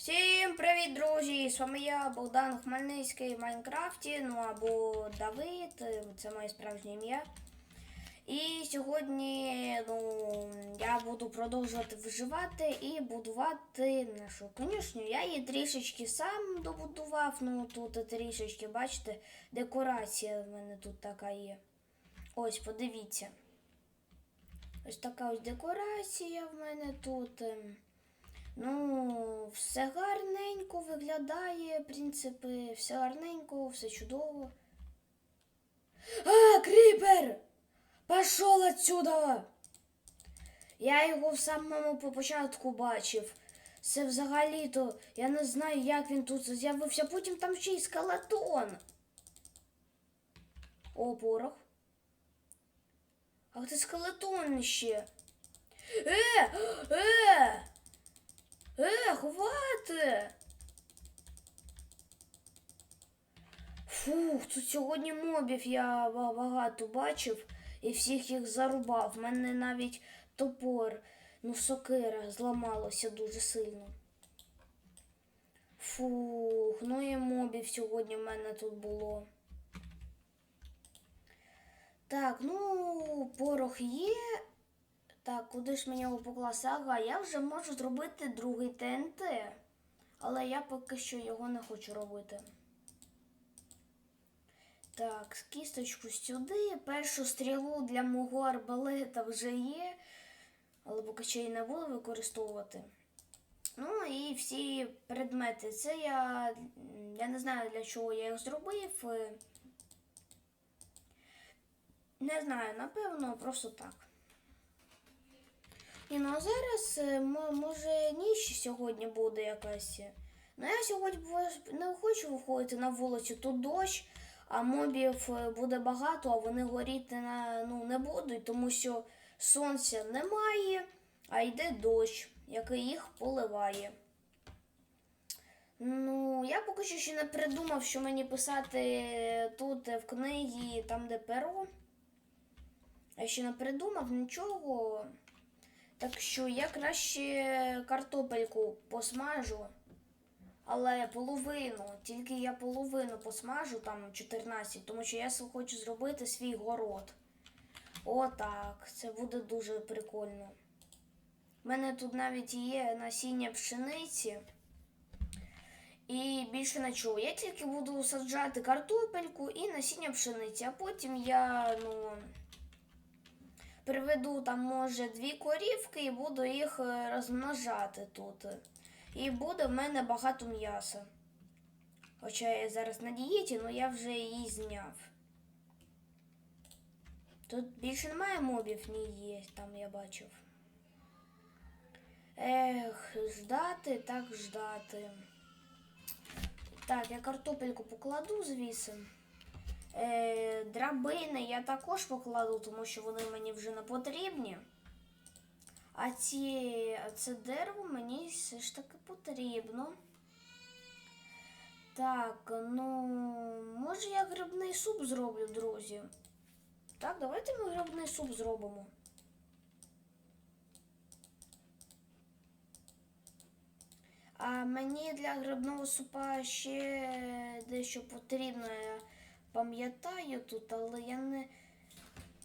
Всім привіт, друзі! З вами я, Богдан Хмельницький в Майнкрафті, ну або Давид, це моє справжнє ім'я. І сьогодні ну, я буду продовжувати виживати і будувати нашу конюшню. Я її трішечки сам добудував. Ну тут трішечки, бачите, декорація в мене тут така є. Ось, подивіться. Ось така ось декорація в мене тут. Ну, все гарненько виглядає, в принципі, все гарненько, все чудово. А, кріпер! Пішов отсюда! Я його в самому по- початку бачив. Це взагалі-то, я не знаю, як він тут з'явився. Потім там ще й скелетон. О, порох. Ах, ти скелетон ще. Е! Е! Е, хвати! Фух, тут сьогодні мобів я багато бачив і всіх їх зарубав. В мене навіть топор, ну сокира зламалося дуже сильно. Фух, ну і мобів сьогодні в мене тут було. Так, ну, порох є. Так, куди ж мені його покласти? Ага, я вже можу зробити другий ТНТ. Але я поки що його не хочу робити. Так, кісточку сюди. Першу стрілу для мого арбалета вже є. Але поки що її не буду використовувати. Ну і всі предмети. Це я. Я не знаю для чого я їх зробив. Не знаю, напевно, просто так. Ні, ну а зараз, е, може, ніч сьогодні буде якась. Ну я сьогодні не хочу виходити на вулицю, тут дощ, а мобів е, буде багато, а вони горіти на, ну, не будуть, тому що сонця немає, а йде дощ, який їх поливає. Ну, я поки що ще не придумав, що мені писати тут е, в книгі, там, де перо. Я ще не придумав нічого. Так що я краще картопельку посмажу, але половину, тільки я половину посмажу, там 14, тому що я хочу зробити свій город. Отак, це буде дуже прикольно. У мене тут навіть є насіння пшениці. І більше нічого. Я тільки буду саджати картопельку і насіння пшениці, а потім я, ну приведу там, може, дві корівки і буду їх е, розмножати тут. І буде в мене багато м'яса. Хоча я зараз на дієті, але я вже її зняв. Тут більше немає мобів, ні є, там я бачив. Ех, ждати, так ждати. Так, я картопельку покладу звідси. Е, драбини я також покладу, тому що вони мені вже не потрібні. А ці, це дерево мені все ж таки потрібно. Так, ну, може я грибний суп зроблю, друзі. Так, давайте ми грибний суп зробимо. А мені для грибного супа ще дещо потрібно. Пам'ятаю тут, але я не.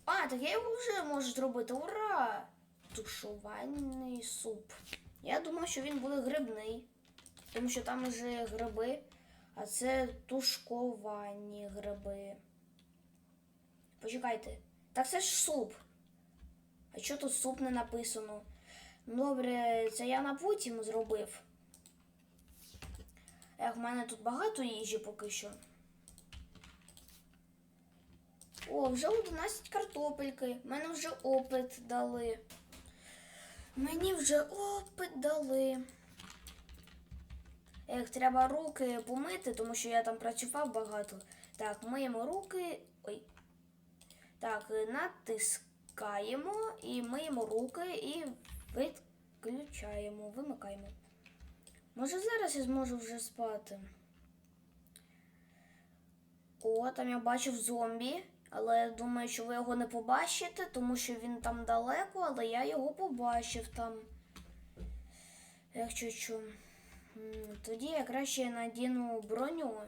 А, так я його вже можу зробити. Ура! Тушований суп. Я думав, що він буде грибний, тому що там вже гриби, а це тушковані гриби. Почекайте. Так це ж суп. А що тут суп не написано? Добре, це я на потім зробив. Ех, в мене тут багато їжі поки що. О, вже 11 картопельки. Мене вже опит дали. Мені вже опит дали. Ех, треба руки помити, тому що я там працював багато. Так, миємо руки. Ой. Так, е, натискаємо і миємо руки і відключаємо, вимикаємо. Може зараз я зможу вже спати. О, там я бачив зомбі, але я думаю, що ви його не побачите, тому що він там далеко, але я його побачив там. Що. М, Тоді я краще надіну броню.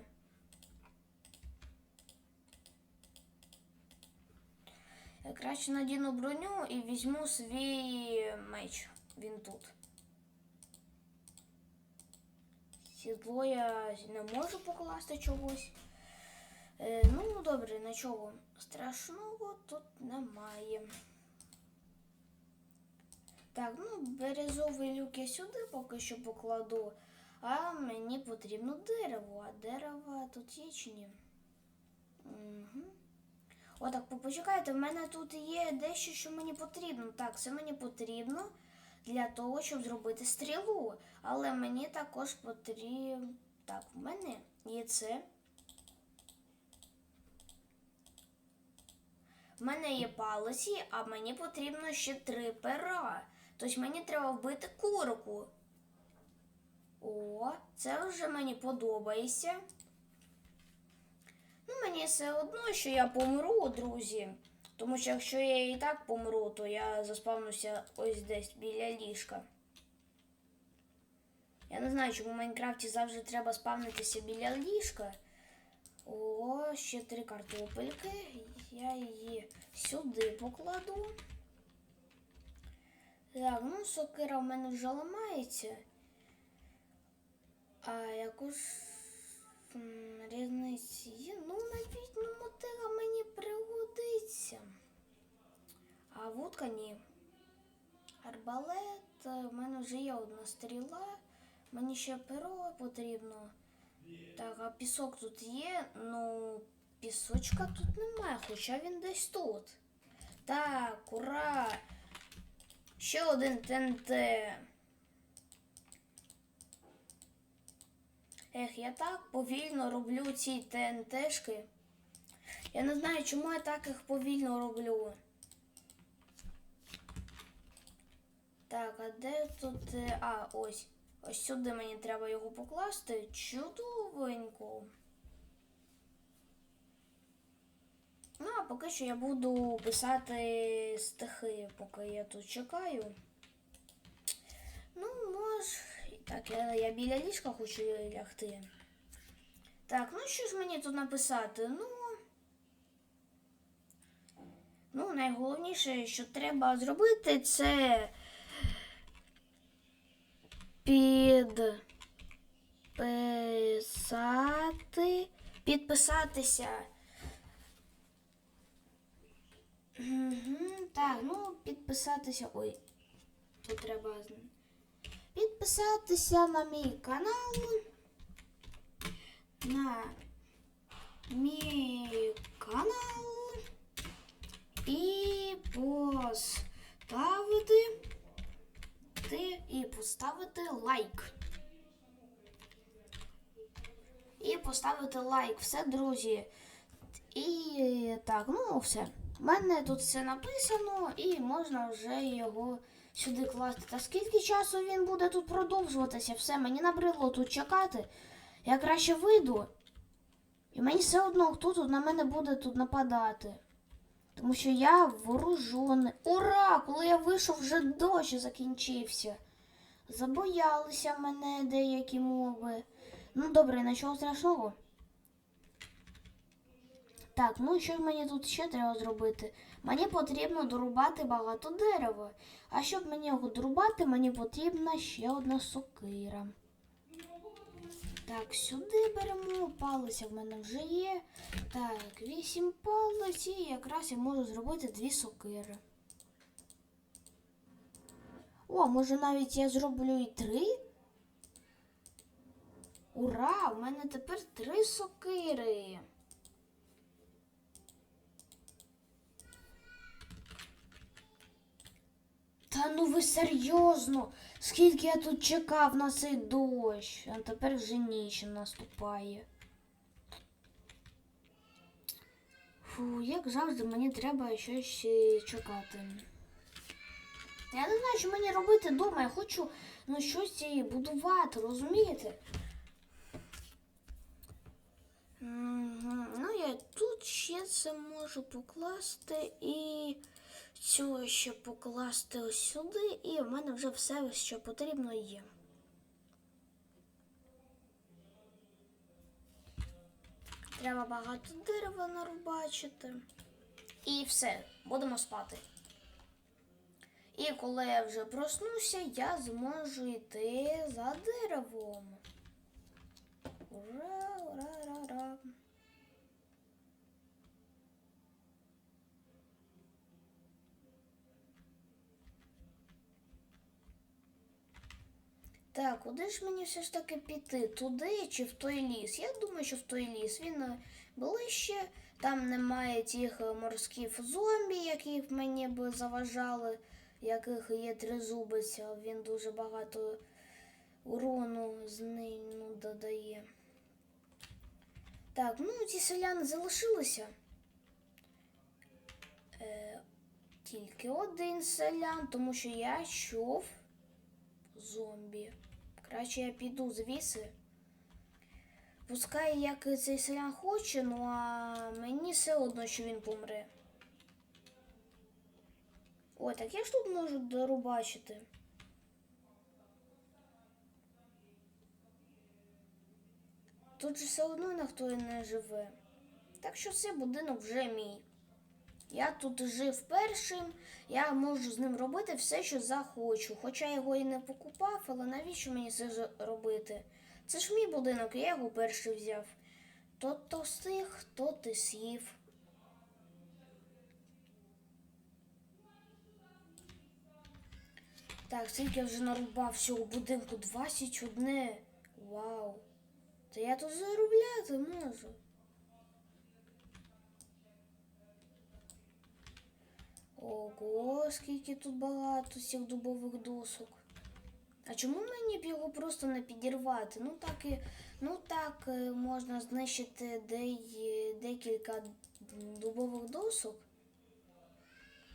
Я краще надіну броню і візьму свій меч. Він тут. Сідло я не можу покласти чогось. Е, ну, добре, нічого страшного тут немає. Так, ну, березовий люк я сюди поки що покладу, а мені потрібно дерево. А дерева тут є чи ні? Угу. Отак, почекайте, в мене тут є дещо, що мені потрібно. Так, це мені потрібно для того, щоб зробити стрілу. Але мені також потрібно. Так, в мене є це. В мене є палиці, а мені потрібно ще три пера. Тобто мені треба вбити курку. О, це вже мені подобається. Ну, мені все одно, що я помру, друзі. Тому що якщо я і так помру, то я заспавнуся ось десь біля ліжка. Я не знаю, чому в Майнкрафті завжди треба спавнитися біля ліжка. О, ще три картопельки. Я її сюди покладу. Так, ну сокира в мене вже ламається. А якось м, різниці. Ну, навіть ну, мотига мені пригодиться. А вудка ні. Арбалет, е, в мене вже є одна стріла. Мені ще перо потрібно. Так, а пісок тут є, ну пісочка тут немає, хоча він десь тут. Так, ура! Ще один ТНТ. Ех, я так повільно роблю ці ТНТшки. Я не знаю, чому я так їх повільно роблю. Так, а де тут. е, А, ось. Ось сюди мені треба його покласти. Чудовенько. Ну, а поки що я буду писати стихи, поки я тут чекаю. Ну, може. Так, я, я біля ліжка хочу лягти. Так, ну що ж мені тут написати? Ну. Ну, найголовніше, що треба зробити, це підписати, підписатися. Так, ну підписатися. Ой, тут треба підписатися на мій канал. На мій канал і поставити і поставити лайк. І поставити лайк. Все, друзі. І так, ну все. У мене тут все написано, і можна вже його сюди класти. Та скільки часу він буде тут продовжуватися? Все, мені набридло тут чекати. Я краще вийду. І мені все одно, хто тут на мене буде тут нападати. Тому що я вооружений. Ура! Коли я вийшов, вже дощ закінчився. Забоялися мене деякі мови. Ну, добре, нічого страшного. Так, ну що ж мені тут ще треба зробити? Мені потрібно дорубати багато дерева. А щоб мені його дорубати, мені потрібна ще одна сокира. Так, сюди беремо, палиця в мене вже є. Так, вісім палиць і якраз я можу зробити дві сокири. О, може навіть я зроблю і три? Ура! У мене тепер три сокири. Та ну ви серйозно? Скільки я тут чекав на цей дощ, а тепер вже ніч наступає. Фу, як завжди, мені треба щось е, чекати. Я не знаю, що мені робити вдома. Я хочу ну, щось і будувати, розумієте? Ну, я тут ще це можу покласти і цього ще покласти ось сюди, і в мене вже все, що потрібно є. Треба багато дерева нарубачити. І все, будемо спати. І коли я вже проснуся, я зможу йти за деревом. Ура, ура! Ура. Так, куди ж мені все ж таки піти? Туди чи в той ліс? Я думаю, що в той ліс. Він е, ближче, там немає тих е, морських зомбі, які б мені б заважали, яких є тризубець, він дуже багато урону з ним ну, додає. Так, ну ці селяни залишилися. Е, тільки один селян, тому що я чув зомбі. Краще я піду звідси. Пускай як цей селян хоче, ну а мені все одно, що він помре. Ой, так я ж тут можу дорубачити. Тут же все одно ніхто і не живе. Так що цей будинок вже мій. Я тут жив першим, я можу з ним робити все, що захочу. Хоча його і не покупав, але навіщо мені це робити? Це ж мій будинок, я його перший взяв. То то стих, то ти сів. Так, скільки я вже нарубав цього будинку 21. Вау. Та я тут заробляти можу. Ого, скільки тут багато цих дубових досок. А чому мені б його просто не підірвати? Ну так і ну так е, можна знищити де- декілька дубових досок.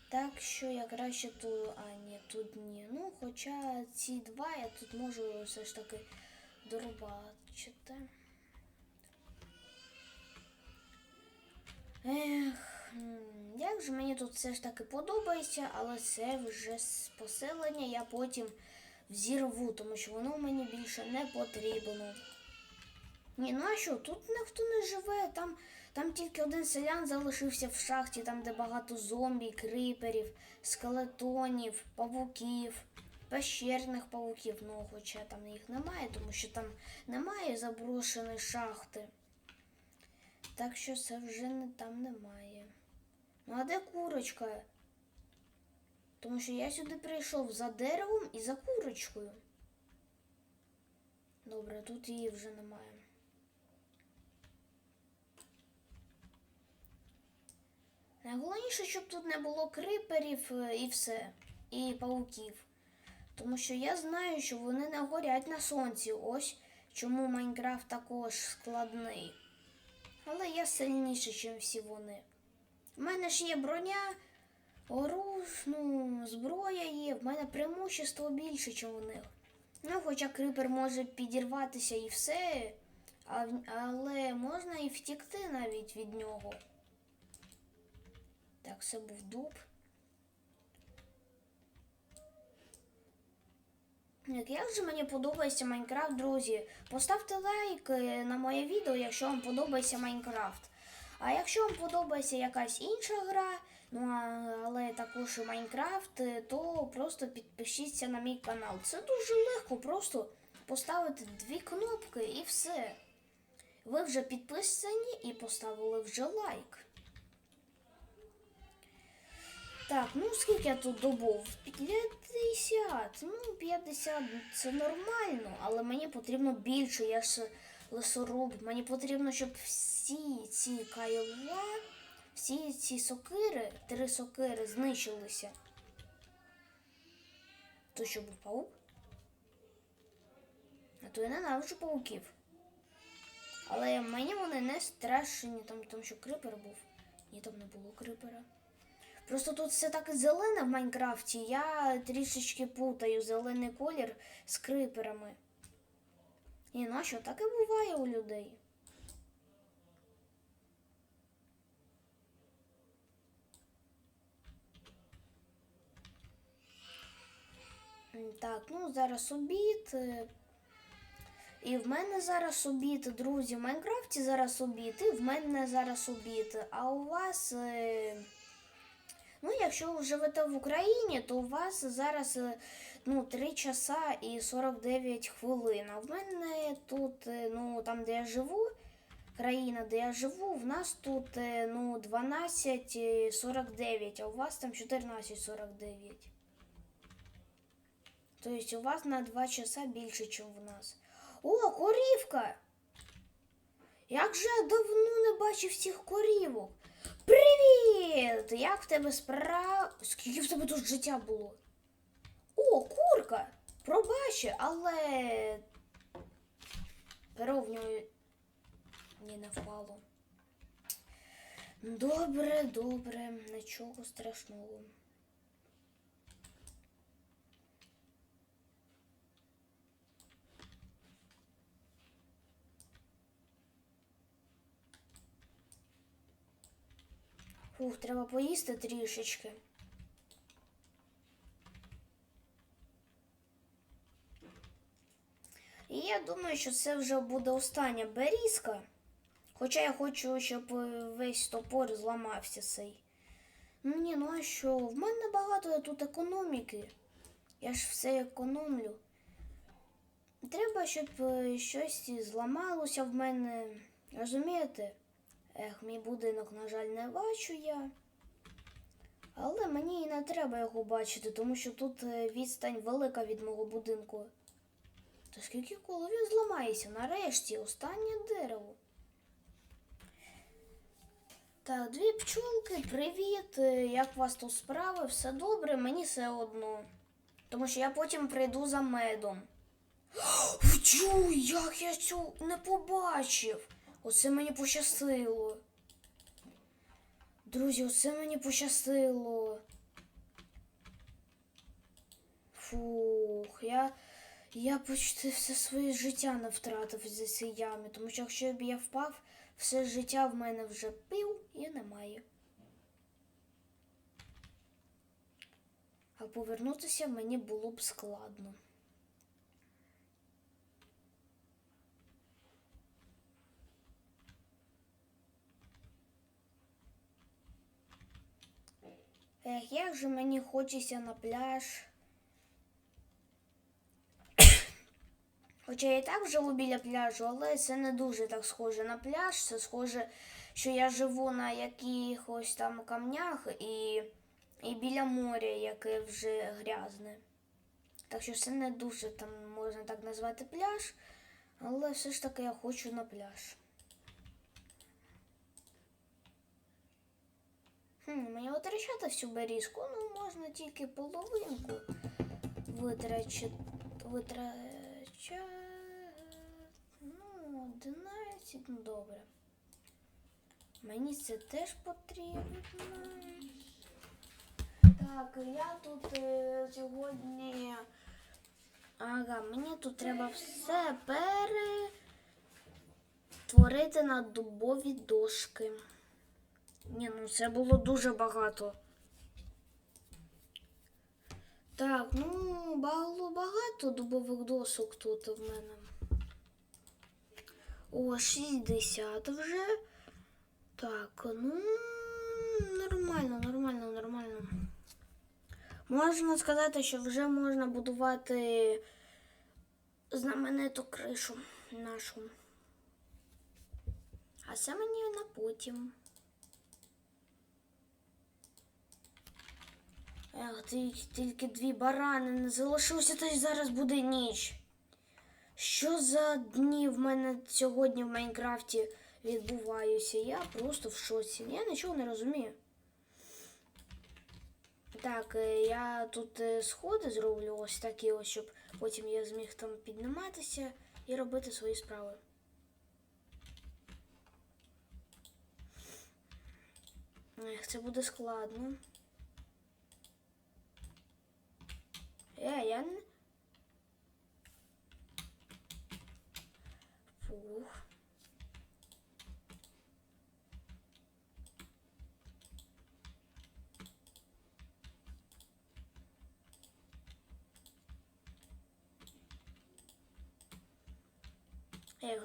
Так що я краще тут. А, ні, тут ні. Ну, хоча ці два я тут можу все ж таки дорубачити. Ех, як же мені тут все ж таки подобається, але це вже з поселення я потім взірву, тому що воно мені більше не потрібно. Ні, ну а що, тут ніхто не живе, там, там тільки один селян залишився в шахті, там де багато зомбі, криперів, скелетонів, павуків, пещерних павуків. Ну, хоча там їх немає, тому що там немає заброшеної шахти. Так що це вже не там немає. Ну а де курочка? Тому що я сюди прийшов за деревом і за курочкою. Добре, тут її вже немає. Найголовніше, щоб тут не було криперів е, і все, і пауків. Тому що я знаю, що вони не горять на сонці. Ось чому Майнкрафт також складний. Але я сильніший, ніж всі вони. У мене ж є броня, оруж, ну, зброя є, в мене преимущество більше, ніж у них. Ну, хоча крипер може підірватися і все, але можна і втікти навіть від нього. Так, це був дуб. Як, же мені подобається Майнкрафт, друзі? Поставте лайк е, на моє відео, якщо вам подобається Майнкрафт. А якщо вам подобається якась інша гра, ну але також і Майнкрафт, е, то просто підпишіться на мій канал. Це дуже легко, просто поставити дві кнопки і все. Ви вже підписані і поставили вже лайк. Так, ну скільки я тут добув? 50. Ну, 50 це нормально, але мені потрібно більше. Я ж лесоруб. Мені потрібно, щоб всі ці кайла, всі ці сокири, три сокири знищилися. То що був паук? А то я ненавиджу пауків. Але мені вони не страшні, там, тому що крипер був. Ні, там не було крипера. Просто тут все так зелене в Майнкрафті. Я трішечки путаю зелений колір з криперами. І ну а що, так і буває у людей. Так, ну зараз обід. е, І в мене зараз обід, друзі. В Майнкрафті зараз обід, і в мене зараз обід. А у вас. Ну, якщо ви живете в Україні, то у вас зараз е, ну, 3 часа і 49 хвилин. А в мене тут, е, ну, там, де я живу, країна, де я живу, в нас тут е, ну, 12.49, а у вас там 14.49. Тобто у вас на 2 часа більше, ніж в нас. О, корівка! Як же я давно не бачив цих корівок. Привіт! Як в тебе справа? Скільки в тебе тут життя було? О, курка! Пробачи, але перо в нього не впало. Добре, добре, нічого страшного. Фух, треба поїсти трішечки. І я думаю, що це вже буде остання берізка. Хоча я хочу, щоб е, весь топор зламався цей. Ну ні, ну а що? В мене багато тут економіки. Я ж все економлю. Треба, щоб е, щось зламалося в мене. Розумієте? Ех, мій будинок, на жаль, не бачу я. Але мені і не треба його бачити, тому що тут е, відстань велика від мого будинку. Та скільки коли він зламається? Нарешті останнє дерево. Так, дві пчолки, привіт. Е, Як у вас тут справи? Все добре, мені все одно. Тому що я потім прийду за медом. Чуй, як я цю не побачив. Оце мені пощастило. Друзі, оце мені пощастило. Фух, я, я почти все своє життя не втратив за цій ямі, тому що якщо б я впав, все життя в мене вже пив і немає. А повернутися мені було б складно. Ех, як же мені хочеться на пляж. Хоча я і так живу біля пляжу, але це не дуже так схоже на пляж. Це схоже, що я живу на якихось там камнях і, і біля моря, яке вже грязне. Так що це не дуже там можна так назвати пляж, але все ж таки я хочу на пляж. Хм, мені витрачати всю берізку, ну можна тільки половинку витрачати. Витрачати. Ну, 11, ну добре. Мені це теж потрібно. Так, я тут е, сьогодні. Ага, мені тут треба все перетворити на дубові дошки. Ні, ну це було дуже багато. Так, ну було багато дубових досок тут в мене. О, 60 вже. Так, ну нормально, нормально, нормально. Можна сказати, що вже можна будувати знамениту кришу нашу. А це мені на потім. Ех, тільки дві барани не залишилося, та й зараз буде ніч. Що за дні в мене сьогодні в Майнкрафті відбуваються? Я просто в шоці. Я нічого не розумію. Так, е, я тут е, сходи зроблю ось такі ось, щоб потім я зміг там підніматися і робити свої справи. Ех, це буде складно. Не. Фух.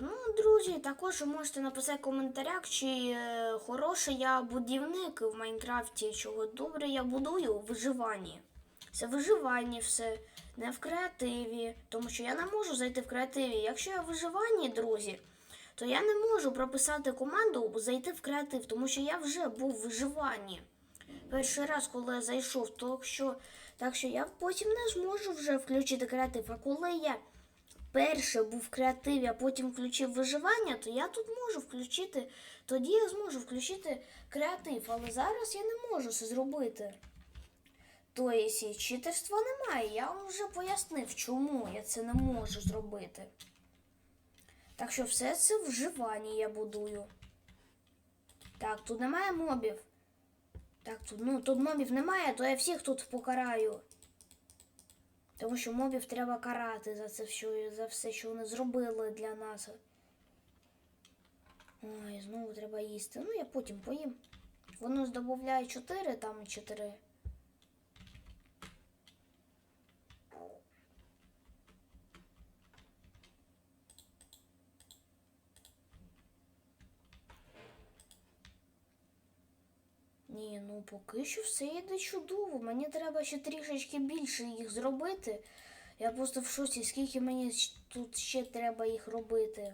Ну, друзі, також можете написати в коментарях, чи е, хороший я будівник в Майнкрафті, чого добре я будую у виживанні. Це виживання все, не в креативі, тому що я не можу зайти в креативі. Якщо я в виживанні, друзі, то я не можу прописати команду зайти в креатив, тому що я вже був в виживанні. Перший раз, коли я зайшов, то що, так що я потім не зможу вже включити креатив. А коли я перше був в креативі, а потім включив виживання, то я тут можу включити. Тоді я зможу включити креатив, але зараз я не можу це зробити. Тобто читерства немає. Я вам вже пояснив, чому я це не можу зробити. Так що все це вживання я будую. Так, тут немає мобів. Так, тут, ну, тут мобів немає, то я всіх тут покараю. Тому що мобів треба карати за це все, за все, що вони зробили для нас. Ой, знову треба їсти. Ну, я потім поїм. Воно здобувляє 4, там 4. Ні, ну поки що все йде чудово. Мені треба ще трішечки більше їх зробити. Я просто в шоці, скільки мені тут ще треба їх робити.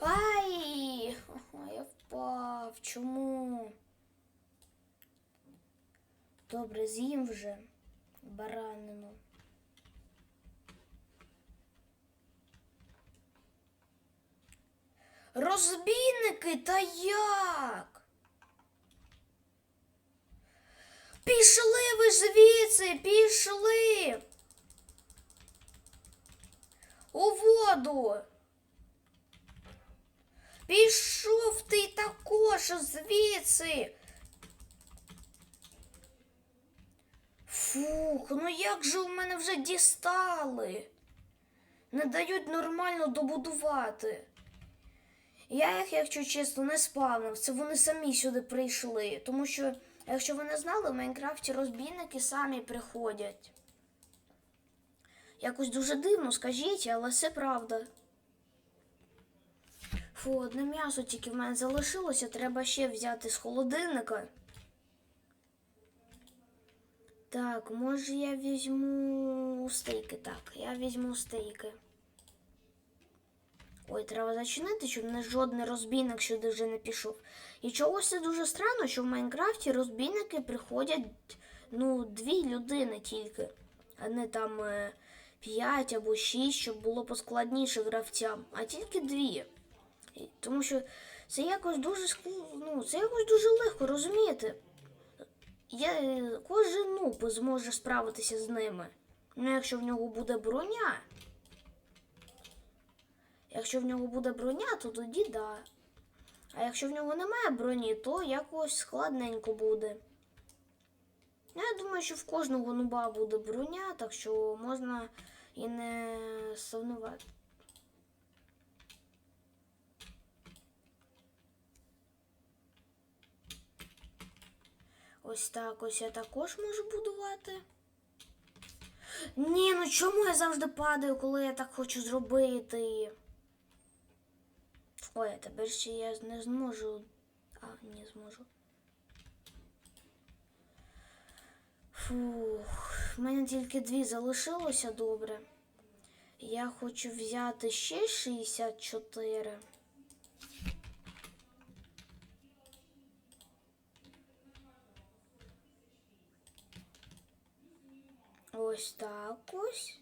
Ай! Ой, я впав. Чому? Добре, з'їм вже баранину. Розбійники та як? Пішли ви звідси, пішли. У воду. Пішов ти також звідси. Фух, ну як же у мене вже дістали? Не дають нормально добудувати. Я їх, якщо чесно, не спавнив. Це вони самі сюди прийшли. Тому що, якщо ви не знали, в Майнкрафті розбійники самі приходять. Якось дуже дивно, скажіть, але це правда. Фу, одне м'ясо тільки в мене залишилося, треба ще взяти з холодильника. Так, може я візьму стейки. Так, я візьму стейки. Ой, треба зачинити, щоб не жодний розбійник сюди вже не пішов. І чогось це дуже странно, що в Майнкрафті розбійники приходять ну, дві людини тільки, а не там е, п'ять або шість, щоб було поскладніше гравцям, а тільки дві. Тому що це якось дуже ну, це якось дуже легко, розумієте? Я, е, кожен нуб зможе справитися з ними. Ну, якщо в нього буде броня. Якщо в нього буде броня, то тоді да. А якщо в нього немає броні, то якось складненько буде. Ну, Я думаю, що в кожного нуба буде броня, так що можна і не сумнівати. Ось так ось я також можу будувати. Ні, ну чому я завжди падаю, коли я так хочу зробити? Ой, а тепер ще я не зможу. А, не зможу. Фух, в мене тільки дві залишилося добре. Я хочу взяти ще 64. Ось так ось.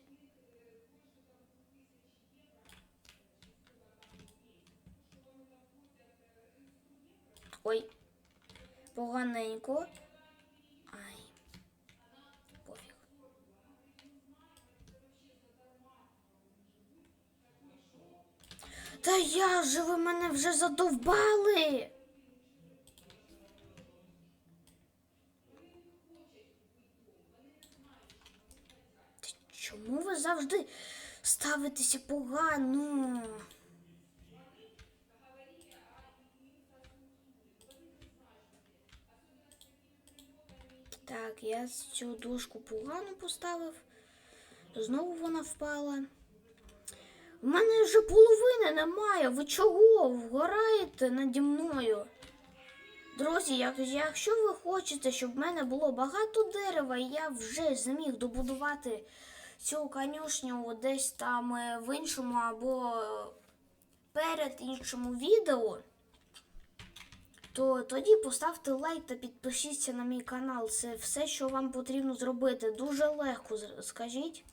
Ой, поганенько. Ай, пофіг. Та я же ви мене вже задовбали. Чому ви завжди ставитеся погано? Так, я цю дошку погано поставив. Знову вона впала. У мене вже половини немає. Ви чого? Вгораєте наді мною? Друзі, якщо ви хочете, щоб в мене було багато дерева, і я вже зміг добудувати цю конюшню десь там е, в іншому або перед іншому відео, то тоді поставте лайк та підпишіться на мій канал. Це все, що вам потрібно зробити. Дуже легко, скажіть.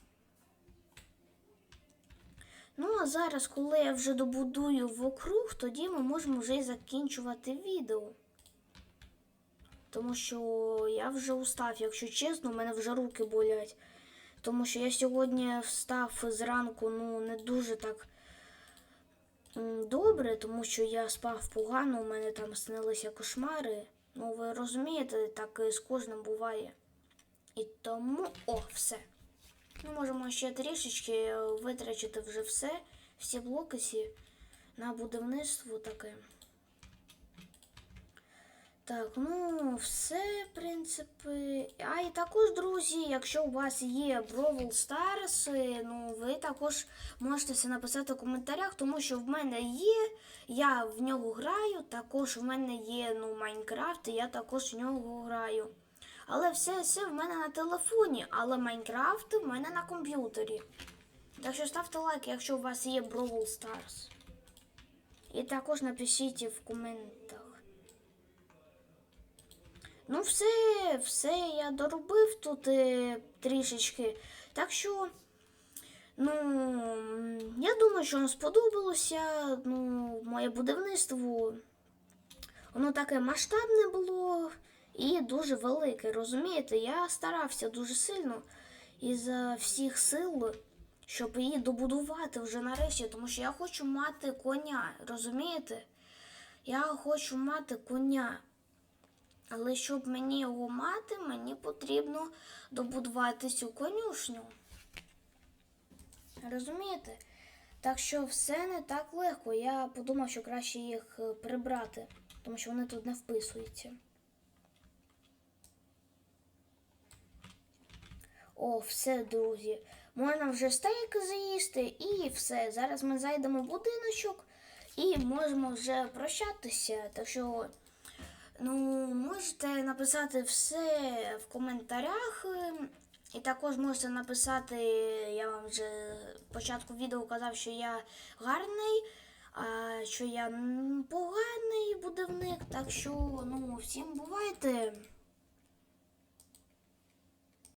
Ну, а зараз, коли я вже добудую вокруг, тоді ми можемо вже й закінчувати відео. Тому що я вже устав, якщо чесно, у мене вже руки болять. Тому що я сьогодні встав зранку, ну, не дуже так добре, тому що я спав погано, у мене там снилися кошмари. Ну, ви розумієте, так з кожним буває. І тому, о, все. Ми можемо ще трішечки е, витрачити вже все, всі блоки на будівництво таке. Так, ну все, в принципі. А і також, друзі, якщо у вас є Brawl Stars, ну ви також можете це написати в коментарях, тому що в мене є, я в нього граю, також в мене є ну, Майнкрафт, і я також в нього граю. Але все, все в мене на телефоні, але Майнкрафт в мене на комп'ютері. Так що ставте лайк, якщо у вас є Brawl Stars. І також напишіть в коментах. Ну, все, все, я доробив тут е, трішечки. Так що, ну, я думаю, що вам сподобалося. Ну, моє будівництво. Воно таке масштабне було і дуже велике. Розумієте? Я старався дуже сильно із всіх сил, щоб її добудувати вже нарешті, тому що я хочу мати коня. Розумієте? Я хочу мати коня. Але щоб мені його мати, мені потрібно добудувати цю конюшню. Розумієте? Так що все не так легко. Я подумав, що краще їх е, прибрати, тому що вони тут не вписуються. О, все, друзі. Можна вже стейки заїсти і все. Зараз ми зайдемо в будиночок і можемо вже прощатися. Так що. Ну, можете написати все в коментарях. І також можете написати, я вам вже в початку відео казав, що я гарний, а що я поганий будівник. Так що, ну, всім бувайте.